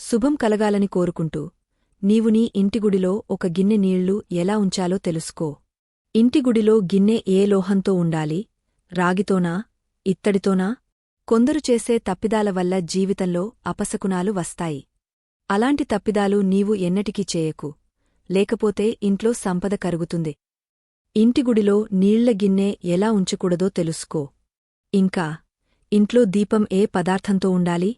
శుభం కలగాలని కోరుకుంటూ నీవు నీ ఇంటిగుడిలో ఒక గిన్నె నీళ్ళు ఎలా ఉంచాలో తెలుసుకో. ఇంటిగుడిలో గిన్నె ఏ లోహంతో ఉండాలి? రాగితోనా? ఇత్తడితోనా? కొందరు చేసే తప్పిదాల వల్ల జీవితంలో అపశకునాలు వస్తాయి. అలాంటి తప్పిదాలు నీవు ఎన్నటికీ చేయకు. లేకపోతే ఇంట్లో సంపద కరుగుతుంది. ఇంటిగుడిలో నీళ్ళ గిన్నె ఎలా ఉంచకూడదో తెలుసుకో. ఇంకా ఇంట్లో దీపం ఏ పదార్థంతో ఉండాలి?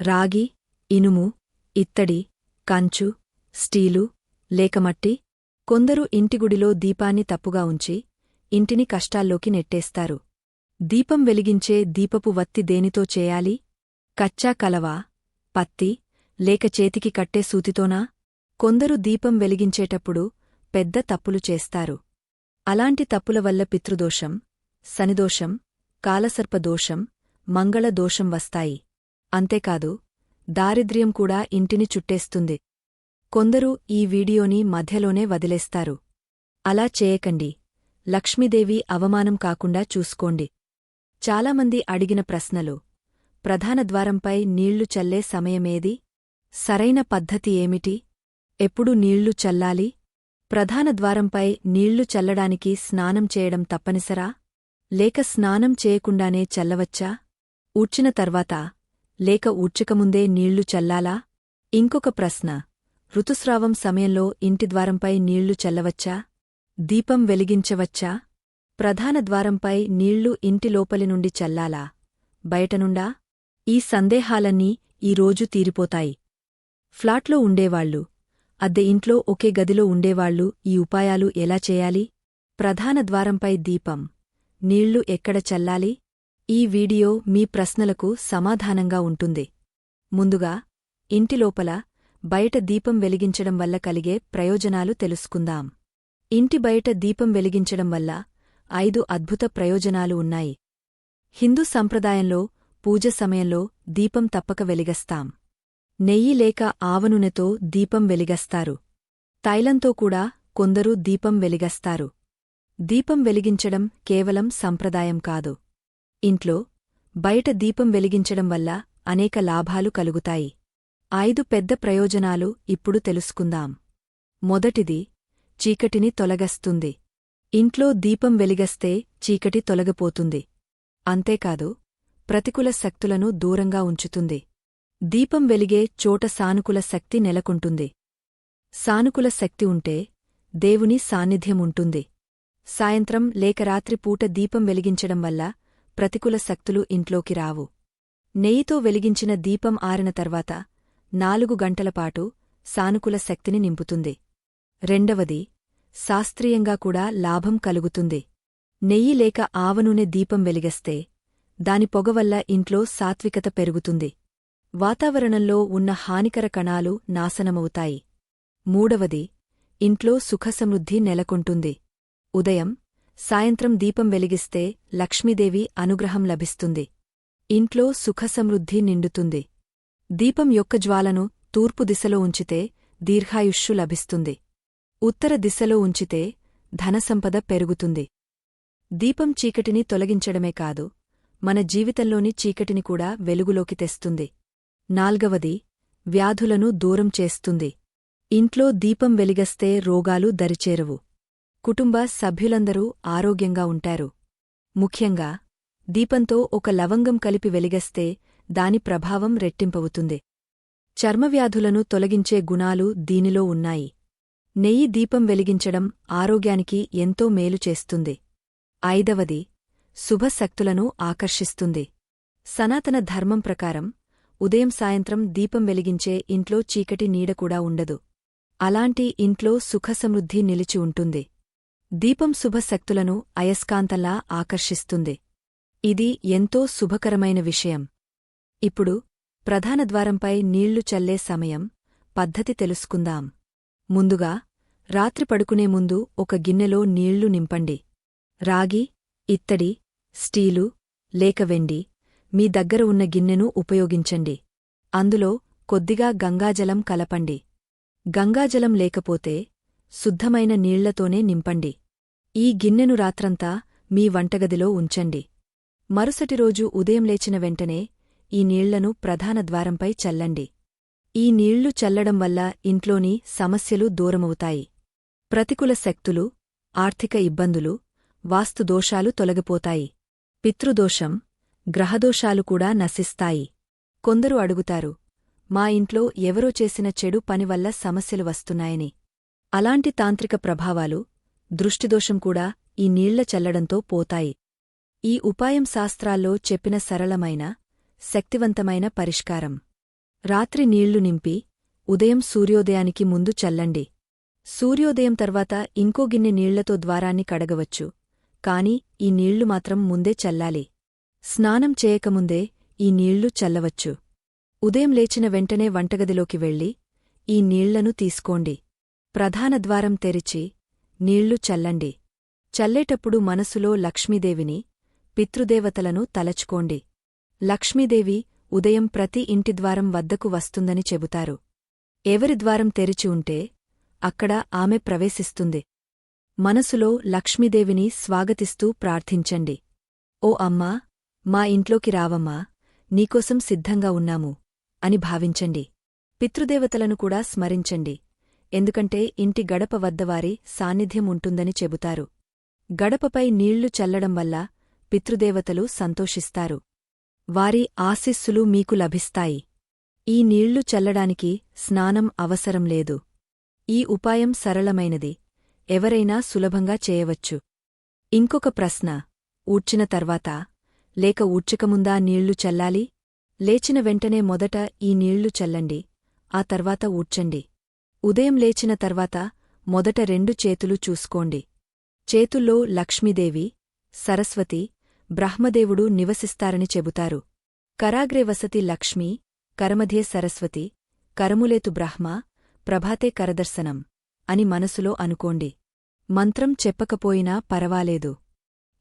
రాగి ఇనుము ఇత్తడి కంచు స్టీలు లేకమట్టి కొందరు ఇంటిగుడిలో దీపాన్ని తప్పుగా ఉంచి ఇంటిని కష్టాల్లోకి నెట్టేస్తారు. దీపం వెలిగించే దీపపు వత్తి దేనితో చేయాలి? కచ్చా కలవా? పత్తి? లేక చేతికి కట్టే సూతితోనా? కొందరు దీపం వెలిగించేటప్పుడు పెద్ద తప్పులు చేస్తారు. అలాంటి తప్పుల వల్ల పితృదోషం శనిదోషం కాలసర్పదోషం మంగళదోషం వస్తాయి. అంతేకాదు దారిద్ర్యం కూడా ఇంటిని చుట్టేస్తుంది. కొందరు ఈ వీడియోని మధ్యలోనే వదిలేస్తారు. అలా చేయకండి. లక్ష్మీదేవి అవమానం కాకుండా చూసుకోండి. చాలామంది అడిగిన ప్రశ్నలు. ప్రధాన ద్వారంపై నీళ్ళు చల్లే సమయమేది? సరైన పద్ధతి ఏమిటి? ఎప్పుడు నీళ్ళు చల్లాలి? ప్రధాన ద్వారంపై నీళ్ళు చల్లడానికి స్నానం చేయడం తప్పనిసరా? లేక స్నానం చేయకుండానే చల్లవచ్చా? ఊడ్చిన తర్వాత లేక ఊడ్చకముందే నీళ్ళు చల్లాలా? ఇంకొక ప్రశ్న. ఋతుస్రావం సమయంలో ఇంటి ద్వారంపై నీళ్ళు చల్లవచ్చా? దీపం వెలిగించవచ్చా? ప్రధాన ద్వారంపై నీళ్ళు ఇంటి లోపలి నుండి చల్లాలా? బయటనుండా ఈ సందేహాలన్నీ ఈరోజు తీరిపోతాయి. ఫ్లాట్లో ఉండేవాళ్ళు అద్దె ఇంట్లో ఒకే గదిలో ఉండేవాళ్ళు ఈ ఉపాయాలు ఎలా చేయాలి? ప్రధాన ద్వారంపై దీపం. నీళ్ళు ఎక్కడ చల్లాలి? ఈ వీడియో మీ ప్రశ్నలకు సమాధానంగా ఉంటుంది. ముందుగా ఇంటిలోపల బయట దీపం వెలిగించడం వల్ల కలిగే ప్రయోజనాలు తెలుసుకుందాం. ఇంటి బయట దీపం వెలిగించడం వల్ల ఐదు అద్భుత ప్రయోజనాలు ఉన్నాయి. హిందూ సంప్రదాయంలో పూజ సమయంలో దీపం తప్పక వెలిగస్తాం. నెయ్యి లేక ఆవనూనెతో దీపం వెలిగస్తారు. తైలంతో కూడా కొందరు దీపం వెలిగస్తారు. దీపం వెలిగించడం కేవలం సంప్రదాయం కాదు. ఇంట్లో బయట దీపం వెలిగించడం వల్ల అనేక లాభాలు కలుగుతాయి. ఐదు పెద్ద ప్రయోజనాలు ఇప్పుడు తెలుసుకుందాం. మొదటిది చీకటిని తొలగస్తుంది. ఇంట్లో దీపం వెలిగస్తే చీకటి తొలగిపోతుంది. అంతేకాదు ప్రతికూల శక్తులను దూరంగా ఉంచుతుంది. దీపం వెలిగే చోట సానుకూల శక్తి నెలకొంటుంది. సానుకూల శక్తి ఉంటే దేవుని సాన్నిధ్యం ఉంటుంది. సాయంత్రం లేక రాత్రి పూట దీపం వెలిగించడం వల్ల ప్రతికూల శక్తులు ఇంట్లోకి రావు. నెయ్యితో వెలిగించిన దీపం ఆరిన తర్వాత నాలుగు గంటలపాటు సానుకూల శక్తిని నింపుతుంది. రెండవది శాస్త్రీయంగా కూడా లాభం కలుగుతుంది. నెయ్యి లేక ఆవనూనె దీపం వెలిగస్తే దాని పొగవల్ల ఇంట్లో సాత్వికత పెరుగుతుంది. వాతావరణంలో ఉన్న హానికర కణాలు నాశనమవుతాయి. మూడవది ఇంట్లో సుఖసమృద్ధి నెలకొంటుంది. ఉదయం సాయంత్రం దీపం వెలిగిస్తే లక్ష్మీదేవి అనుగ్రహం లభిస్తుంది. ఇంట్లో సుఖసమృద్ధి నిండుతుంది. దీపం యొక్క జ్వాలను తూర్పు దిశలో ఉంచితే దీర్ఘాయుష్షు లభిస్తుంది. ఉత్తర దిశలో ఉంచితే ధనసంపద పెరుగుతుంది. దీపం చీకటిని తొలగించడమే కాదు మన జీవితంలోని చీకటిని కూడా వెలుగులోకి తెస్తుంది. నాల్గవది వ్యాధులను దూరం చేస్తుంది. ఇంట్లో దీపం వెలిగస్తే రోగాలు దరిచేరవు. కుటుంబ సభ్యులందరూ ఆరోగ్యంగా ఉంటారు. ముఖ్యంగా దీపంతో ఒక లవంగం కలిపి వెలిగస్తే దాని ప్రభావం రెట్టింపవుతుంది. చర్మవ్యాధులను తొలగించే గుణాలు దీనిలో ఉన్నాయి. నెయ్యి దీపం వెలిగించడం ఆరోగ్యానికి ఎంతో మేలు చేస్తుంది. ఐదవది శుభశక్తులను ఆకర్షిస్తుంది. సనాతన ధర్మం ప్రకారం ఉదయం సాయంత్రం దీపం వెలిగించే ఇంట్లో చీకటి నీడకూడా ఉండదు. అలాంటి ఇంట్లో సుఖసమృద్ధి నిలిచి ఉంటుంది. దీపం శుభశక్తులను అయస్కాంతంలా ఆకర్షిస్తుంది. ఇది ఎంతో శుభకరమైన విషయం. ఇప్పుడు ప్రధాన ద్వారంపై నీళ్ళు చల్లే సమయం పద్ధతి తెలుసుకుందాం. ముందుగా రాత్రి పడుకునే ముందు ఒక గిన్నెలో నీళ్ళు నింపండి. రాగి ఇత్తడి స్టీలు లేక వెండి మీ దగ్గర ఉన్న గిన్నెను ఉపయోగించండి. అందులో కొద్దిగా గంగాజలం కలపండి. గంగాజలం లేకపోతే శుద్ధమైన నీళ్ళతోనే నింపండి. ఈ గిన్నెను రాత్రంతా మీ వంటగదిలో ఉంచండి. మరుసటి రోజు ఉదయం లేచిన వెంటనే ఈ నీళ్ళను ప్రధాన ద్వారంపై చల్లండి. ఈ నీళ్ళు చల్లడం వల్ల ఇంట్లోని సమస్యలు దూరమవుతాయి. ప్రతికూల శక్తులు ఆర్థిక ఇబ్బందులు వాస్తుదోషాలు తొలగిపోతాయి. పితృదోషం గ్రహదోషాలు కూడా నశిస్తాయి. కొందరు అడుగుతారు మా ఇంట్లో ఎవరో చేసిన చెడు పనివల్ల సమస్యలు వస్తున్నాయని. అలాంటి తాంత్రిక ప్రభావాలు దృష్టిదోషం కూడా ఈ నీళ్ళ చల్లడంతో పోతాయి. ఈ ఉపాయం శాస్త్రాల్లో చెప్పిన సరళమైన శక్తివంతమైన పరిష్కారం. రాత్రి నీళ్ళు నింపి ఉదయం సూర్యోదయానికి ముందు చల్లండి. సూర్యోదయం తర్వాత ఇంకో గిన్నె నీళ్ళతో ద్వారాన్ని కడగవచ్చు కాని ఈ నీళ్ళు మాత్రం ముందే చల్లాలి. స్నానం చేయకముందే ఈ నీళ్ళు చల్లవచ్చు. ఉదయం లేచిన వెంటనే వంటగదిలోకి వెళ్ళి ఈ నీళ్ళను తీసుకోండి. ప్రధాన ద్వారం తెరిచి నీళ్ళు చల్లండి. చల్లేటప్పుడు మనసులో లక్ష్మీదేవిని పితృదేవతలను తలచుకోండి. లక్ష్మీదేవి ఉదయం ప్రతి ఇంటి ద్వారం వద్దకు వస్తుందని చెబుతారు. ఎవరి ద్వారం తెరిచి ఉంటే అక్కడ ఆమె ప్రవేశిస్తుంది. మనసులో లక్ష్మీదేవిని స్వాగతిస్తూ ప్రార్థించండి. ఓ అమ్మా మా ఇంట్లోకి రావమ్మా నీకోసం సిద్ధంగా ఉన్నాము అని భావించండి. పితృదేవతలను కూడా స్మరించండి. ఎందుకంటే ఇంటి గడప వద్దవారి సాన్నిధ్యం ఉంటుందని చెబుతారు. గడపపై నీళ్ళు చల్లడం వల్ల పితృదేవతలు సంతోషిస్తారు. వారి ఆశీస్సులు మీకు లభిస్తాయి. ఈ నీళ్ళు చల్లడానికి స్నానం అవసరం లేదు. ఈ ఉపాయం సరళమైనది. ఎవరైనా సులభంగా చేయవచ్చు. ఇంకొక ప్రశ్న. ఊడ్చిన తర్వాత లేక ఊడ్చకముందా నీళ్ళు చల్లాలి? లేచిన వెంటనే మొదట ఈ నీళ్ళు చల్లండి. ఆ తర్వాత ఊడ్చండి. ఉదయం లేచిన తర్వాత మొదట రెండు చేతులు చూసుకోండి. చేతుల్లో లక్ష్మీదేవి సరస్వతి బ్రహ్మదేవుడు నివసిస్తారని చెబుతారు. కరాగ్రే వసతి లక్ష్మీ కరమధ్యే సరస్వతి కరములేతు బ్రహ్మ ప్రభాతే కరదర్శనం అని మనసులో అనుకోండి. మంత్రం చెప్పకపోయినా పరవాలేదు.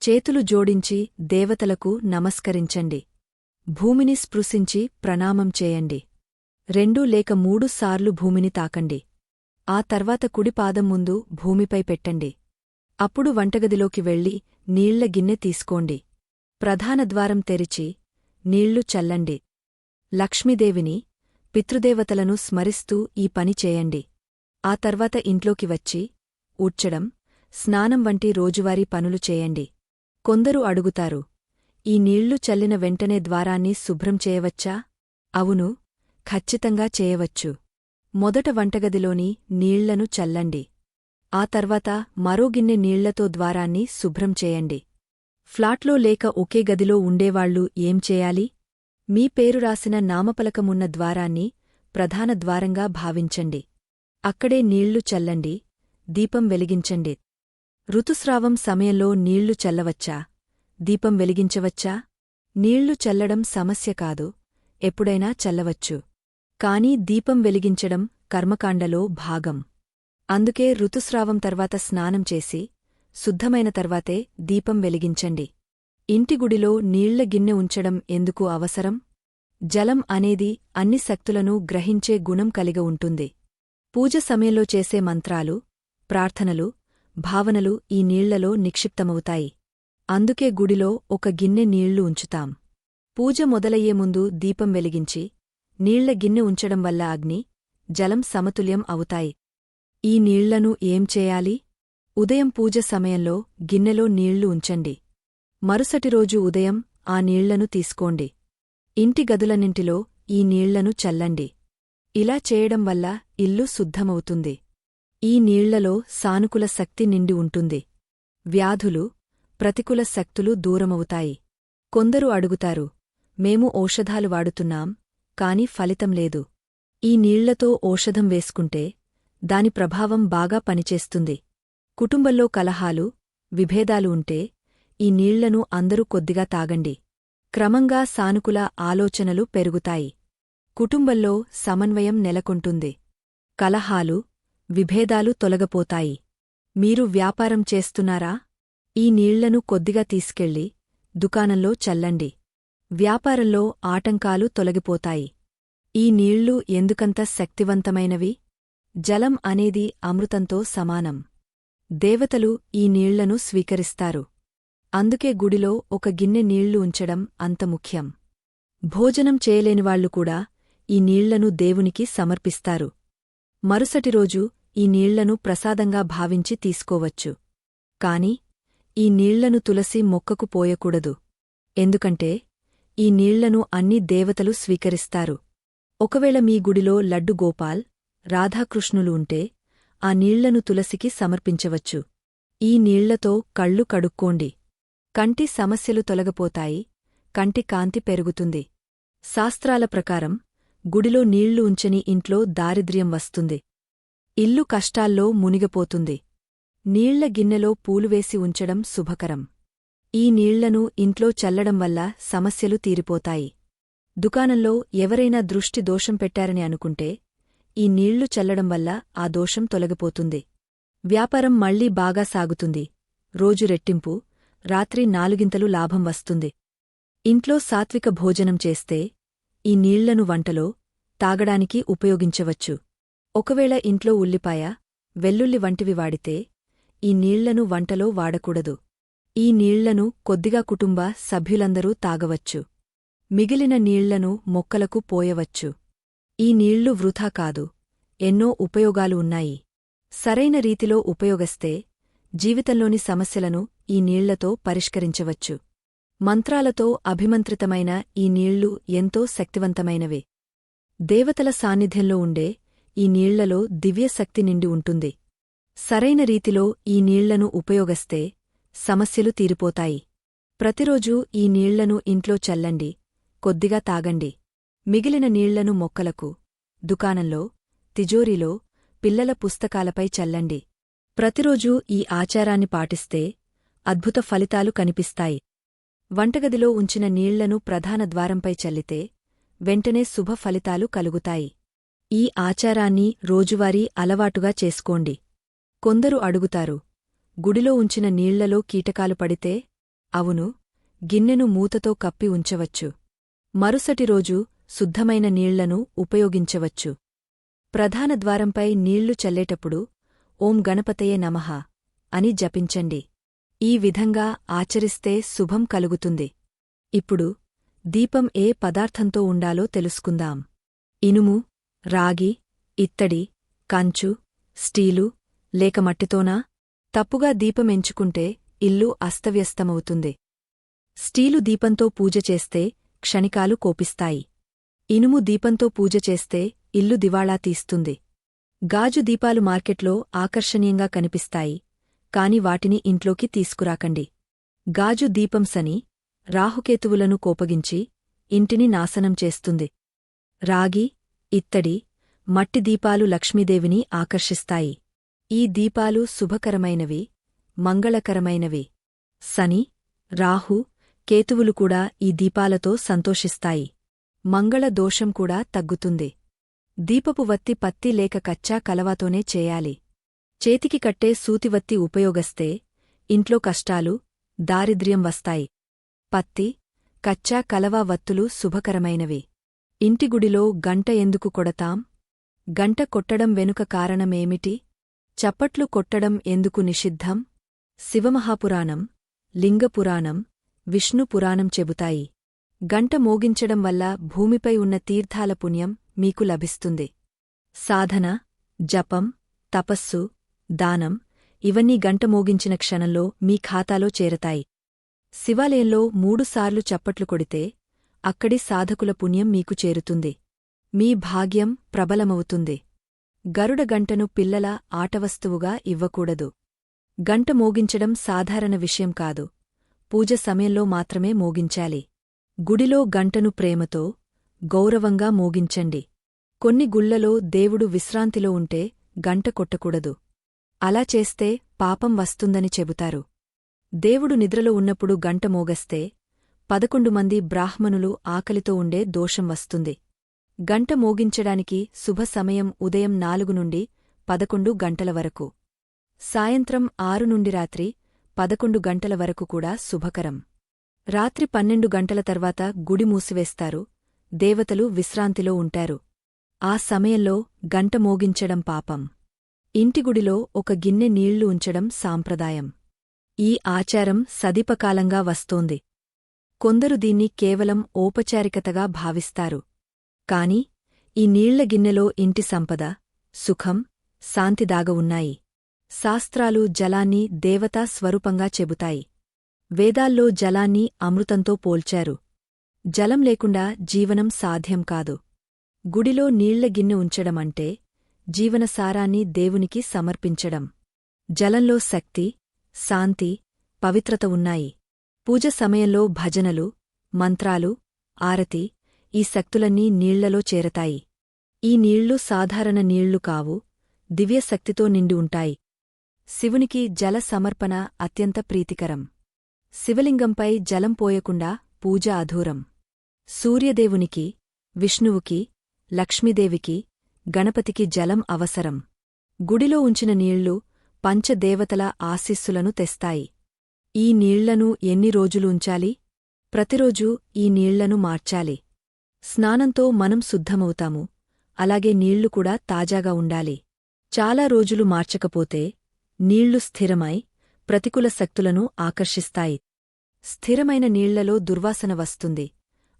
చేతులు జోడించి దేవతలకు నమస్కరించండి. భూమిని స్పృశించి ప్రణామం చేయండి. రెండు లేక మూడు సార్లు భూమిని తాకండి. ఆ తర్వాత కుడిపాదం ముందు భూమిపై పెట్టండి. అప్పుడు వంటగదిలోకి వెళ్ళి నీళ్ళ గిన్నె తీసుకోండి. ప్రధాన ద్వారం తెరిచి నీళ్ళు చల్లండి. లక్ష్మీదేవిని పితృదేవతలను స్మరిస్తూ ఈ పని చేయండి. ఆ తర్వాత ఇంట్లోకి వచ్చి ఊడ్చడం స్నానం వంటి రోజువారీ పనులు చేయండి. కొందరు అడుగుతారు ఈ నీళ్ళు చల్లిన వెంటనే ద్వారాన్ని శుభ్రం చేయవచ్చా? అవును ఖచ్చితంగా చేయవచ్చు. మొదట వంటగదిలోని నీళ్ళను చల్లండి. ఆ తర్వాత మరో గిన్నె నీళ్ళతో ద్వారాన్ని శుభ్రం చేయండి. ఫ్లాట్లో లేక ఒకే గదిలో ఉండేవాళ్ళు ఏం చేయాలి? మీ పేరు రాసిన నామపలకమున్న ద్వారాన్ని ప్రధాన ద్వారంగా భావించండి. అక్కడే నీళ్ళు చల్లండి. దీపం వెలిగించండి. ఋతుస్రావం సమయంలో నీళ్ళు చల్లవచ్చా? దీపం వెలిగించవచ్చా? నీళ్ళు చల్లడం సమస్య కాదు. ఎప్పుడైనా చల్లవచ్చు. కాని దీపం వెలిగించడం కర్మకాండలో భాగం. అందుకే ఋతుస్రావం తర్వాత స్నానం చేసి శుద్ధమైన తర్వాతే దీపం వెలిగించండి. ఇంటి గుడిలో నీళ్ళ గిన్నె ఉంచడం ఎందుకు అవసరం? జలం అనేది అన్ని శక్తులను గ్రహించే గుణం కలిగి ఉంటుంది. పూజ సమయంలో చేసే మంత్రాలు ప్రార్థనలు భావనలు ఈ నీళ్ళలో నిక్షిప్తమవుతాయి. అందుకే గుడిలో ఒక గిన్నె నీళ్ళు ఉంచుతాం. పూజ మొదలయ్యే ముందు దీపం వెలిగించి నీళ్ళ గిన్నె ఉంచడం వల్ల అగ్ని జలం సమతుల్యం అవుతాయి. ఈ నీళ్ళను ఏం చేయాలి? ఉదయం పూజ సమయంలో గిన్నెలో నీళ్ళు ఉంచండి. మరుసటి రోజు ఉదయం ఆ నీళ్ళను తీసుకోండి. ఇంటి గదులన్నింటిలో ఈ నీళ్ళను చల్లండి. ఇలా చేయడం వల్ల ఇల్లు శుద్ధమవుతుంది. ఈ నీళ్ళలో సానుకూల శక్తి నిండి ఉంటుంది. వ్యాధులు ప్రతికూల శక్తులు దూరమవుతాయి. కొందరు అడుగుతారు మేము ఔషధాలు వాడుతున్నాం కాని ఫలితం లేదు. ఈ నీళ్ళతో ఔషధం వేసుకుంటే దాని ప్రభావం బాగా పనిచేస్తుంది. కుటుంబంలో కలహాలు విభేదాలు ఉంటే ఈ నీళ్ళను అందరూ కొద్దిగా తాగండి. క్రమంగా సానుకూల ఆలోచనలు పెరుగుతాయి. కుటుంబంలో సమన్వయం నెలకొంటుంది. కలహాలు విభేదాలు తొలగపోతాయి. మీరు వ్యాపారం చేస్తున్నారా? ఈ నీళ్ళను కొద్దిగా తీసుకెళ్ళి దుకాణంలో చల్లండి. వ్యాపారంలో ఆటంకాలు తొలగిపోతాయి. ఈ నీళ్ళు ఎందుకంత శక్తివంతమైనవి? జలం అనేది అమృతంతో సమానం. దేవతలు ఈ నీళ్ళను స్వీకరిస్తారు. అందుకే గుడిలో ఒక గిన్నె నీళ్ళు ఉంచడం అంత ముఖ్యం. భోజనం చేయలేనివాళ్ళు కూడా ఈ నీళ్ళను దేవునికి సమర్పిస్తారు. మరుసటి రోజు ఈ నీళ్ళను ప్రసాదంగా భావించి తీసుకోవచ్చు. కాని ఈ నీళ్ళను తులసి మొక్కకు పోయకూడదు. ఎందుకంటే ఈ నీళ్ళను అన్ని దేవతలు స్వీకరిస్తారు. ఒకవేళ మీ గుడిలో లడ్డు గోపాల్ రాధాకృష్ణులు ఉంటే ఆ నీళ్ళను తులసికి సమర్పించవచ్చు. ఈ నీళ్ళతో కళ్ళు కడుక్కోండి. కంటి సమస్యలు తొలగపోతాయి కంటి కాంతి పెరుగుతుంది. శాస్త్రాల ప్రకారం గుడిలో నీళ్ళు ఉంచని ఇంట్లో దారిద్ర్యం వస్తుంది. ఇల్లు కష్టాల్లో మునిగపోతుంది. నీళ్ళ గిన్నెలో పూలువేసి ఉంచడం శుభకరం. ఈ నీళ్ళను ఇంట్లో చల్లడం వల్ల సమస్యలు తీరిపోతాయి. దుకాణంలో ఎవరైనా దృష్టి దోషం పెట్టారని అనుకుంటే ఈ నీళ్ళు చల్లడం వల్ల ఆ దోషం తొలగిపోతుంది. వ్యాపారం మళ్ళీ బాగా సాగుతుంది. రోజు రెట్టింపు రాత్రి నాలుగింతలు లాభం వస్తుంది. ఇంట్లో సాత్విక భోజనం చేస్తే ఈ నీళ్ళను వంటలో తాగడానికి ఉపయోగించవచ్చు. ఒకవేళ ఇంట్లో ఉల్లిపాయ వెల్లుల్లి వంటివి వాడితే ఈ నీళ్ళను వంటలో వాడకూడదు. ఈ నీళ్ళను కొద్దిగా కుటుంబ సభ్యులందరూ తాగవచ్చు. మిగిలిన నీళ్ళను మొక్కలకు పోయవచ్చు. ఈ నీళ్ళు వృథా కాదు. ఎన్నో ఉపయోగాలు ఉన్నాయి. సరైన రీతిలో ఉపయోగస్తే జీవితంలోని సమస్యలను ఈ నీళ్ళతో పరిష్కరించవచ్చు. మంత్రాలతో అభిమంత్రితమైన ఈ నీళ్ళు ఎంతో శక్తివంతమైనవే. దేవతల సాన్నిధ్యంలో ఉండే ఈ నీళ్ళలో దివ్యశక్తి నిండి ఉంటుంది. సరైన రీతిలో ఈ నీళ్ళను ఉపయోగస్తే సమస్యలు తీరిపోతాయి. ప్రతిరోజూ ఈ నీళ్ళను ఇంట్లో చల్లండి కొద్దిగా తాగండి. మిగిలిన నీళ్ళను మొక్కలకు దుకాణంలో తిజోరీలో పిల్లల పుస్తకాలపై చల్లండి. ప్రతిరోజూ ఈ ఆచారాన్ని పాటిస్తే అద్భుత ఫలితాలు కనిపిస్తాయి. వంటగదిలో ఉంచిన నీళ్ళను ప్రధాన ద్వారంపై చల్లితే వెంటనే శుభ ఫలితాలు కలుగుతాయి. ఈ ఆచారాన్ని రోజువారీ అలవాటుగా చేసుకోండి. కొందరు అడుగుతారు గుడిలో ఉంచిన నీళ్ళలో కీటకాలు పడితే అవును గిన్నెను మూతతో కప్పి ఉంచవచ్చు. మరుసటి రోజు శుద్ధమైన నీళ్ళను ఉపయోగించవచ్చు. ప్రధాన ద్వారంపై నీళ్ళు చల్లేటప్పుడు ఓం గణపతయే నమః అని జపించండి. ఈ విధంగా ఆచరిస్తే శుభం కలుగుతుంది. ఇప్పుడు దీపం ఏ పదార్థంతో ఉండాలో తెలుసుకుందాం. ఇనుము రాగి ఇత్తడి కంచు స్టీలు లేక మట్టితోనా? తప్పుగా దీపం ఎంచుకుంటే ఇల్లు అస్తవ్యస్తమవుతుంది. స్టీలు దీపంతో పూజ చేస్తే క్షణికాలు కోపిస్తాయి. ఇనుము దీపంతో పూజ చేస్తే ఇల్లు దివాళా తీస్తుంది. గాజు దీపాలు మార్కెట్లో ఆకర్షణీయంగా కనిపిస్తాయి కాని వాటిని ఇంట్లోకి తీసుకురాకండి. గాజు దీపం సని రాహుకేతువులను కోపగించి ఇంటిని నాశనం చేస్తుంది. రాగి ఇత్తడి మట్టి దీపాలు లక్ష్మీదేవిని ఆకర్షిస్తాయి. ఈ దీపాలు శుభకరమైనవి మంగళకరమైనవి. శని రాహు కేతువులు కూడా ఈ దీపాలతో సంతోషిస్తాయి. మంగళ దోషం కూడా తగ్గుతుంది. దీపపు వత్తి పత్తి లేక కచ్చా కలవాతోనే చేయాలి. చేతికి కట్టే సూతివత్తి ఉపయోగస్తే ఇంట్లో కష్టాలు దారిద్ర్యం వస్తాయి. పత్తి కచ్చా కలవా వత్తులు శుభకరమైనవి. ఇంటిగుడిలో గంట ఎందుకు కొడతాం? గంట కొట్టడం వెనుక కారణమేమిటి? చప్పట్లు కొట్టడం ఎందుకు నిషిద్ధం? శివమహాపురాణం లింగపురాణం విష్ణుపురాణం చెబుతాయి. గంట మోగించడం వల్ల భూమిపై ఉన్న తీర్థాల పుణ్యం మీకు లభిస్తుంది. సాధన జపం తపస్సు దానం ఇవన్నీ గంట మోగించిన క్షణంలో మీ ఖాతాలో చేరతాయి. శివాలయంలో మూడుసార్లు చప్పట్లు కొడితే అక్కడి సాధకుల పుణ్యం మీకు చేరుతుంది. మీ భాగ్యం ప్రబలమవుతుంది. గరుడగంటను పిల్లల ఆటవస్తువుగా ఇవ్వకూడదు. గంట మోగించడం సాధారణ విషయం కాదు. పూజ సమయంలో మాత్రమే మోగించాలి. గుడిలో గంటను ప్రేమతో గౌరవంగా మోగించండి. కొన్ని గుళ్ళలో దేవుడు విశ్రాంతిలో ఉంటే గంట కొట్టకూడదు. అలా చేస్తే పాపం వస్తుందని చెబుతారు. దేవుడు నిద్రలో ఉన్నప్పుడు గంట మోగస్తే పదకొండు మంది బ్రాహ్మణులు ఆకలితో ఉండే దోషం వస్తుంది. గంట మోగించడానికి శుభ సమయం ఉదయం నాలుగు నుండి పదకొండు గంటల వరకు. సాయంత్రం ఆరు నుండి రాత్రి పదకొండు గంటల వరకు కూడా శుభకరం. రాత్రి పన్నెండు గంటల తర్వాత గుడి మూసివేస్తారు దేవతలు విశ్రాంతిలో ఉంటారు. ఆ సమయంలో గంట మోగించడం పాపం. ఇంటిగుడిలో ఒక గిన్నె నీళ్ళు ఉంచడం సాంప్రదాయం. ఈ ఆచారం సదీపకాలంగా వస్తోంది. కొందరు దీన్ని కేవలం ఔపచారికతగా భావిస్తారు. కాని ఈ నీళ్ళ గిన్నెలో ఇంటి సంపద సుఖం శాంతిదాగ ఉన్నాయి. శాస్త్రాలు జలాన్ని దేవతా స్వరూపంగా చెబుతాయి. వేదాల్లో జలాన్ని అమృతంతో పోల్చారు. జలం లేకుండా జీవనం సాధ్యం కాదు. గుడిలో నీళ్ళ గిన్నె ఉంచడమంటే జీవనసారాన్ని దేవునికి సమర్పించడం. జలంలో శక్తి శాంతి పవిత్రత ఉన్నాయి. పూజ సమయంలో భజనలు మంత్రాలు ఆరతి ఈ శక్తులన్నీ నీళ్ళలో చేరతాయి. ఈ నీళ్ళు సాధారణ నీళ్ళు కావు దివ్యశక్తితో నిండి ఉంటాయి. శివునికి జల సమర్పణ అత్యంత ప్రీతికరం. శివలింగంపై జలం పోయకుండా పూజ అధూరం. సూర్యదేవునికి విష్ణువుకి లక్ష్మీదేవికి గణపతికి జలం అవసరం. గుడిలో ఉంచిన నీళ్ళు పంచదేవతల ఆశీస్సులను తెస్తాయి. ఈ నీళ్ళను ఎన్ని రోజులు ఉంచాలి? ప్రతిరోజూ ఈ నీళ్ళను మార్చాలి. స్నానంతో మనం శుద్ధమవుతాము. అలాగే నీళ్ళు కూడా తాజాగా ఉండాలి. చాలా రోజులు మార్చకపోతే నీళ్ళు స్థిరమై ప్రతికూల శక్తులను ఆకర్షిస్తాయి. స్థిరమైన నీళ్ళలో దుర్వాసన వస్తుంది.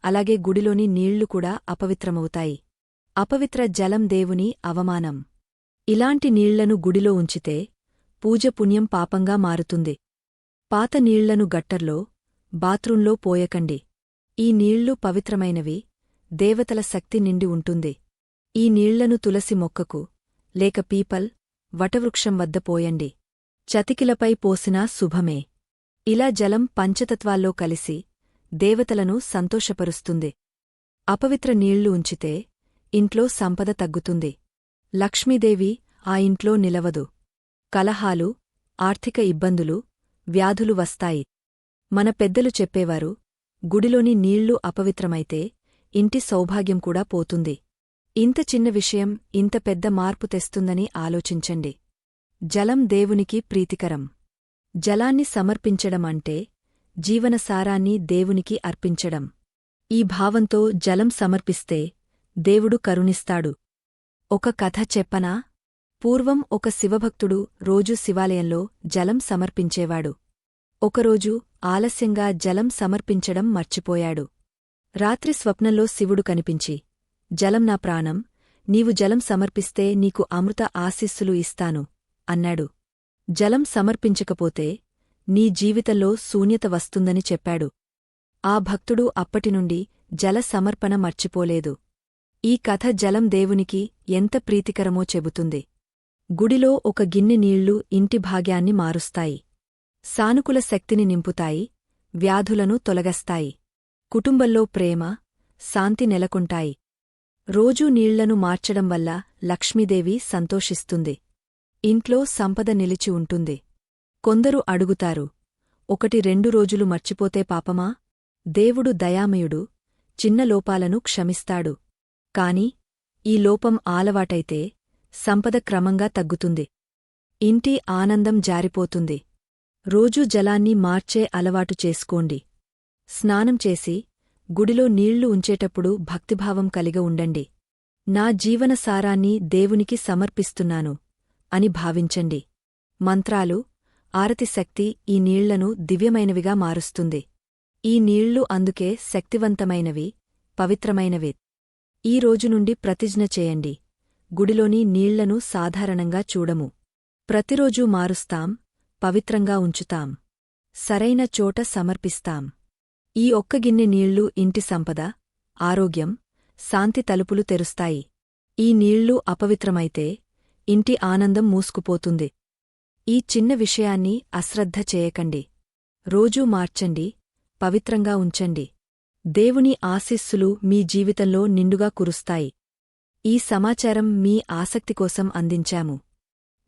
అలాగే గుడిలోని నీళ్ళు కూడా అపవిత్రమవుతాయి. అపవిత్ర జలం దేవుని అవమానం. ఇలాంటి నీళ్ళను గుడిలో ఉంచితే పూజ పుణ్యం పాపంగా మారుతుంది. పాత నీళ్ళను గట్టర్లో బాత్రూంలో పోయకండి. ఈ నీళ్ళు పవిత్రమైనవి దేవతల శక్తి నిండి ఉంటుంది. ఈ నీళ్ళను తులసి మొక్కకు లేక పీపల్ వటవృక్షం వద్ద పోయండి. చతికిలపై పోసినా శుభమే. ఇలా జలం పంచతత్వాల్లో కలిసి దేవతలను సంతోషపరుస్తుంది. అపవిత్ర నీళ్ళు ఉంచితే ఇంట్లో సంపద తగ్గుతుంది. లక్ష్మీదేవి ఆ ఇంట్లో నిలవదు. కలహాలు ఆర్థిక ఇబ్బందులు వ్యాధులు వస్తాయి. మన పెద్దలు చెప్పేవారు గుడిలోని నీళ్ళు అపవిత్రమైతే ఇంటి సౌభాగ్యం కూడా పోతుంది. ఇంత చిన్న విషయం ఇంత పెద్ద మార్పు తెస్తుందని ఆలోచించండి. జలం దేవునికి ప్రీతికరం. జలాన్ని సమర్పించడం అంటే జీవనసారాన్ని దేవునికి అర్పించడం. ఈ భావంతో జలం సమర్పిస్తే దేవుడు కరుణిస్తాడు. ఒక కథ చెప్పనా? పూర్వం ఒక శివభక్తుడు రోజూ శివాలయంలో జలం సమర్పించేవాడు. ఒకరోజు ఆలస్యంగా జలం సమర్పించడం మర్చిపోయాడు. రాత్రి స్వప్నంలో శివుడు కనిపించి జలం నా ప్రాణం నీవు జలం సమర్పిస్తే నీకు అమృత ఆశీస్సులు ఇస్తాను అన్నాడు. జలం సమర్పించకపోతే నీ జీవితంలో శూన్యత వస్తుందని చెప్పాడు. ఆ భక్తుడు అప్పటినుండి జల సమర్పణ మర్చిపోలేదు. ఈ కథ జలం దేవునికి ఎంత ప్రీతికరమో చెబుతుంది. గుడిలో ఒక గిన్నె నీళ్ళు ఇంటి భాగ్యాన్ని మారుస్తాయి. సానుకుల శక్తిని నింపుతాయి వ్యాధులను తొలగస్తాయి. కుటుంబంలో ప్రేమ శాంతి నెలకొంటాయి. రోజూ నీళ్ళను మార్చడం వల్ల లక్ష్మీదేవి సంతోషిస్తుంది. ఇంట్లో సంపద నిలిచి ఉంటుంది. కొందరు అడుగుతారు ఒకటి రెండు రోజులు మర్చిపోతే పాపమా? దేవుడు దయామయుడు చిన్న లోపాలను క్షమిస్తాడు. కాని ఈ లోపం ఆలవాటైతే సంపద క్రమంగా తగ్గుతుంది. ఇంటి ఆనందం జారిపోతుంది. రోజూ జలాన్ని మార్చే అలవాటు చేసుకోండి. స్నానం చేసి గుడిలో నీళ్ళు ఉంచేటప్పుడు భక్తిభావం కలిగ ఉండండి. నా జీవనసారాన్ని దేవునికి సమర్పిస్తున్నాను అని భావించండి. మంత్రాలు ఆరతి శక్తి ఈ నీళ్ళను దివ్యమైనవిగా మారుస్తుంది. ఈ నీళ్ళు అందుకే శక్తివంతమైనవి పవిత్రమైనవి. ఈ రోజు నుండి ప్రతిజ్ఞ చేయండి. గుడిలోని నీళ్ళను సాధారణంగా చూడము. ప్రతిరోజూ మారుస్తాం పవిత్రంగా ఉంచుతాం. సరైన చోట సమర్పిస్తాం. ఈ ఒక్క గిన్నె నీళ్ళు ఇంటి సంపద ఆరోగ్యం శాంతి తలుపులు తెరుస్తాయి. ఈ నీళ్ళు అపవిత్రమైతే ఇంటి ఆనందం మూసుకుపోతుంది. ఈ చిన్న విషయాన్ని అశ్రద్ధ చేయకండి. రోజూ మార్చండి పవిత్రంగా ఉంచండి. దేవుని ఆశీస్సులు మీ జీవితంలో నిండుగా కురుస్తాయి. ఈ సమాచారం మీ ఆసక్తి కోసం అందించాము.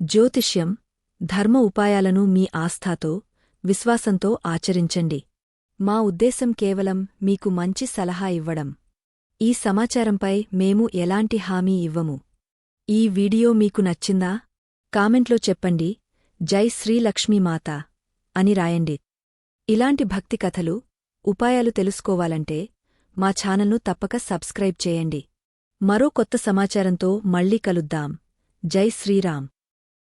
జ్యోతిష్యం ధర్మ ఉపాయాలను మీ ఆస్థాతో విశ్వాసంతో ఆచరించండి. మా ఉద్దేశం కేవలం మీకు మంచి సలహా ఇవ్వడం. ఈ సమాచారంపై మేము ఎలాంటి హామీ ఇవ్వము. ఈ వీడియో మీకు నచ్చిందా? కామెంట్లో చెప్పండి. జై శ్రీలక్ష్మీమాత అని రాయండి. ఇలాంటి భక్తి కథలు ఉపాయాలు తెలుసుకోవాలంటే మా ఛానల్ను తప్పక సబ్స్క్రైబ్ చేయండి. మరో కొత్త సమాచారంతో మళ్ళీ కలుద్దాం. జై శ్రీరామ్.